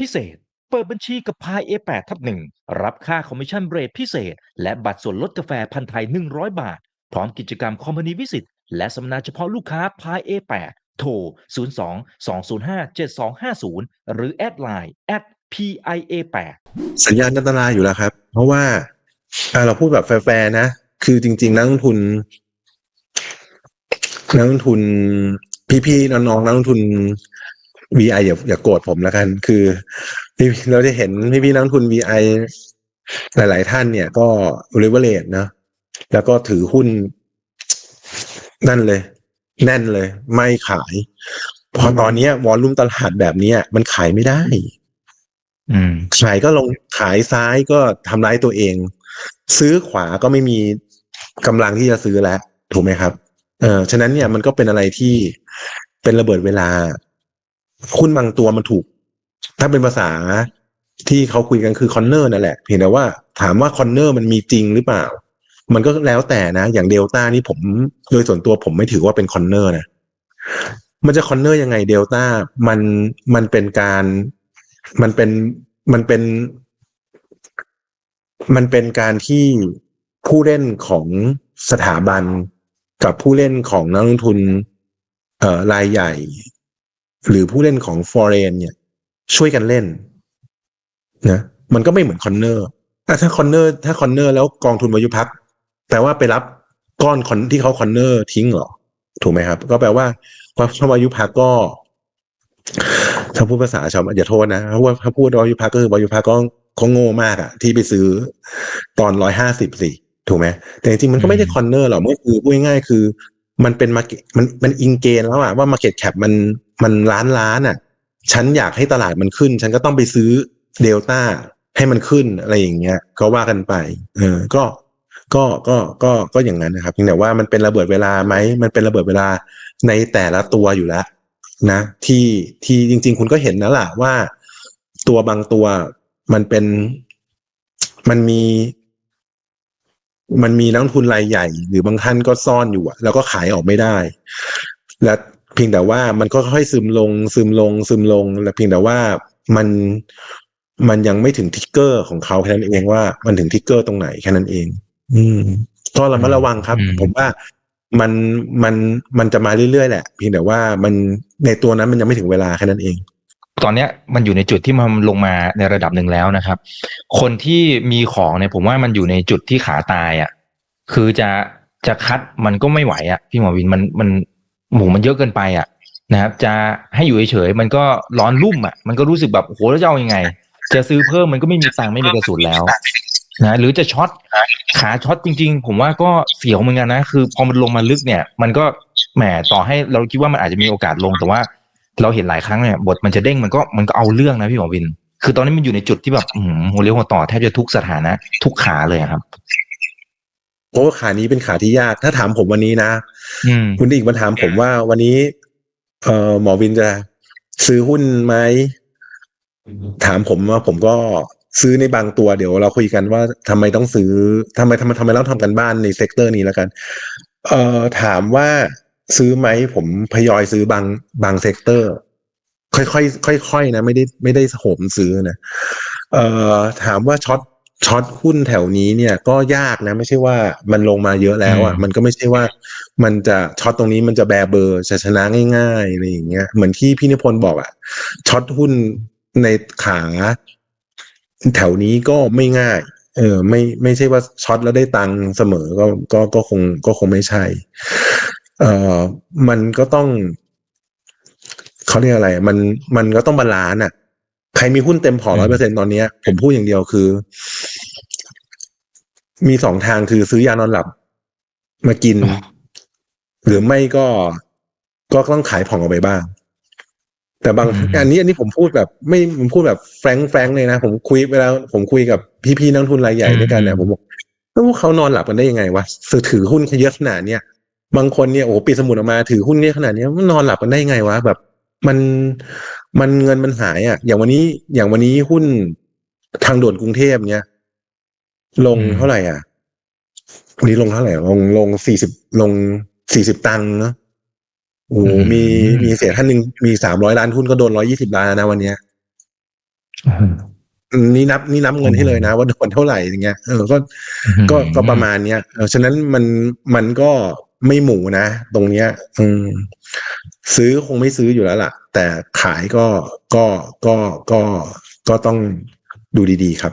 พิเศษ เปิดบัญชีกับพาย A8 ทับหนึ่งรับค่าคอมมิชชั่นเรทพิเศษ และบัตรส่วนลดกาแฟพันไทย 100 บาท พร้อมกิจกรรมคอมพานีวิสิตและสัมมนาเฉพาะลูกค้าพาย A8 โทร 02 205 7250 หรือแอดไลน์ @PIA8 สัญญาณอันตรายอยู่แล้วครับ เพราะว่าอ่าเราพูดแบบแฟร์ๆนะ คือจริง ๆ นักลงทุน นักลงทุนพี่ๆน้องๆนักลงทุน VI อย่าอย่าโกรธผมแล้วกัน คือพี่เราจะเห็นพี่ๆนักลงทุน VI หลาย ๆ ท่านเนี่ยก็ leverage นะแล้วก็ถือหุ้นนั่นเลย แน่นเลย ไม่ขาย พอตอนเนี้ยวอลลุ่มตลาดแบบเนี้ยมันขายไม่ได้อืมขายก็ลงขายซ้ายก็ทำร้ายตัวเอง ซื้อขวาก็ไม่มีกำลังที่จะซื้อแล้ว ถูกไหมครับ เออฉะนั้นเนี่ยมันก็เป็นอะไรที่เป็นระเบิดเวลา หุ้นบางตัวมันถูก ถ้าเป็นภาษาที่เขาคุยกันคือคอนเนอร์นั่นแหละเพียงแต่ว่าถามว่าคอนเนอร์มันมีจริงหรือเปล่า มันก็แล้วแต่นะ อย่างเดลต้านี่ผม โดยส่วนตัวผมไม่ถือว่าเป็นคอนเนอร์นะมันจะคอนเนอร์ยังไงเดลต้ามันมันเป็นการมันเป็นมันเป็น มันเป็นการที่ผู้เล่นของสถาบันกับผู้เล่นของนักลงทุนเอ่อรายใหญ่ หรือผู้เล่นของฟอร์เรนเนี่ย ช่วยกันเล่นนะมันก็ไม่เหมือนคอนเนอร์ถ้าคอนเนอร์ถ้าคอนเนอร์แล้วกองทุนวายุพักแปลว่าไปรับก้อนคอนที่เขาคอนเนอร์ทิ้งเหรอ ถูกไหมครับ ก็แปลว่าพอวายุพักก็ ถ้าพูดภาษาชาวอย่าโทษนะเพราะว่าถ้าพูดวายุพักก็คือวายุพักก็เขาโง่มากอะที่ไปซื้อตอนร้อยห้าสิบสิถูกไหมแต่จริงมันก็ไม่ใช่คอนเนอร์หรอกมันคือพูดง่ายๆคือ มันเป็นมามันมันอิงเกนแล้วอะว่ามาเก็ตแคปมัน มันล้านล้านอะ ฉันอยากให้ตลาดมันขึ้น ฉันก็ต้องไปซื้อเดลต้าให้มันขึ้นอะไรอย่างเงี้ยก็ว่ากันไป เออ ก็ก็ก็ก็ก็อย่างนั้นนะครับเพียงแต่ว่ามันเป็นระเบิดเวลาไหมมันเป็นระเบิดเวลาในแต่ละตัวอยู่แล้วนะที่ที่จริง ๆ คุณก็เห็นนะล่ะว่า ตัวบางตัวมันเป็นมันมี มันมีนักทุนรายใหญ่ หรือบางท่านก็ซ่อนอยู่แล้วก็ขายออกไม่ได้ และ เพียงแต่ว่ามันก็ค่อยๆซึมลง ซึมลง ซึมลงและเพียงแต่ว่ามันมันยังไม่ถึงทิกเกอร์ของเขาแค่นั้นเองว่ามันถึงทิกเกอร์ตรงไหนแค่นั้นเอง อืมก็ระมัดระวังครับอืมผมว่ามันมันมันจะมาเรื่อยๆแหละเพียงแต่ว่ามันในตัวนั้นมันยังไม่ถึงเวลาแค่นั้นเอง ตอนเนี้ยมันอยู่ในจุดที่มันลงมาในระดับหนึ่งแล้วนะครับ คนที่มีของเนี่ยผมว่ามันอยู่ในจุดที่ขาตายอะ คือจะจะคัดมันก็ไม่ไหวอะพี่หมอวินมันมัน หมูมันเยอะเกินไปอะนะครับจะให้อยู่เฉยๆมันก็ร้อนรุ่มอะมันก็รู้สึกแบบโหแล้วจะเอายังไง จะซื้อเพิ่มมันก็ไม่มีตังค์ไม่มีกระสุนแล้วนะหรือจะช็อตขาช็อตจริง ๆ ผมว่าก็เสียวเหมือนกันนะ คือพอมันลงมาลึกเนี่ย มันก็แหมต่อให้เราคิดว่ามันอาจจะมีโอกาสลงแต่ว่า เราเห็นหลายครั้งเนี่ยบทมันจะเด้งมันก็มันก็เอาเรื่องนะพี่หมอวิน คือตอนนี้มันอยู่ในจุดที่แบบหัวเลี้ยวหัวต่อแทบจะทุกสถานะ ทุกขาเลยครับ เพราะว่าขานี้เป็นขาที่ยาก ถ้าถามผมวันนี้นะอืมคุณอีกมาถามผมว่าวันนี้ เอ่อหมอวินจะซื้อหุ้นไหมถามผมว่าผมก็ซื้อในบางตัวเดี๋ยวเราคุยกันว่าทำไมต้องซื้อทำไมทำไมทำไมต้องทำกันบ้านในเซกเตอร์นี้แล้วกัน เอ่อถามว่าซื้อไหมผมพยอยซื้อบางบางเซกเตอร์ ค่อยๆค่อยๆนะ ไม่ได้ไม่ได้โหมซื้อนะเอ่อถามว่าช็อต ช็อตหุ้นแถวนี้เนี่ยก็ยากนะไม่ใช่ว่ามันลงมาเยอะแล้วอะอืมมันก็ไม่ใช่ว่ามันจะช็อตตรงนี้มันจะแบร์เบอร์จะชนะง่ายๆอะไรอย่างเงี้ยเหมือนที่พี่นิพนธ์บอกอะช็อตหุ้นในขาแถวนี้ก็ไม่ง่าย เออ ไม่ไม่ใช่ว่าช็อตแล้วได้ตังค์เสมอก็ก็ก็คงก็คงไม่ใช่ เอ่อมันก็ต้องเขาเรียกอะไร มันมันก็ต้องบาลานซ์อะใครมีหุ้นเต็มพอร์อืร้อยเปอมร์เซ็นตอนเนี้ยผมพูดอย่างเดียวคือ มีสองทางคือซื้อยานอนหลับ มากิน หรือไม่ก็ก็ต้องขายผ่องออกไปบ้าง แต่บางอืมอันนี้อันนี้ผมพูดแบบ ไม่ผมพูดแบบแฟรงค์แฟรงค์เลยนะผมคุยเวลาผมคุยกับพี่ๆนักลงทุนรายใหญ่ด้วยกันเนี่ยผมบอกแล้วพวกเขานอนหลับกันได้ยังไงวะถือหุ้นเยอะขนาดเนี้ยบางคนเนี่ยโอ้โหปิดสมุดออกมาถือหุ้นเนี่ยขนาดเนี้ยมันนอนหลับกันได้ยังไงวะแบบ มันมันเงินมันหายอะ อย่างวันนี้อย่างวันนี้หุ้นทางด่วนกรุงเทพเนี่ย ลงอืมเท่าไหร่อะวันนี้ลงเท่าไหร่ ลงลงสี่สิบลงสี่สิบตังค์เนอะโอ้โหมีมีเสียท่านหนึ่งมีสามร้อยล้านหุ้นก็โดนร้อยี่สิบล้านแล้วนะวันเนี้ยนี่นับนี่นับเงินให้เลยนะ ว่าโดนเท่าไหร่อย่างเงี้ยเออก็ก็ก็ประมาณเนี้ยเออฉะนั้นมันมันก็ไม่หมูนะ ตรงเนี้ย อืมซื้อคงไม่ซื้ออยู่แล้วล่ะ แต่ขายก็ก็ก็ก็ก็ต้องดูดีๆครับ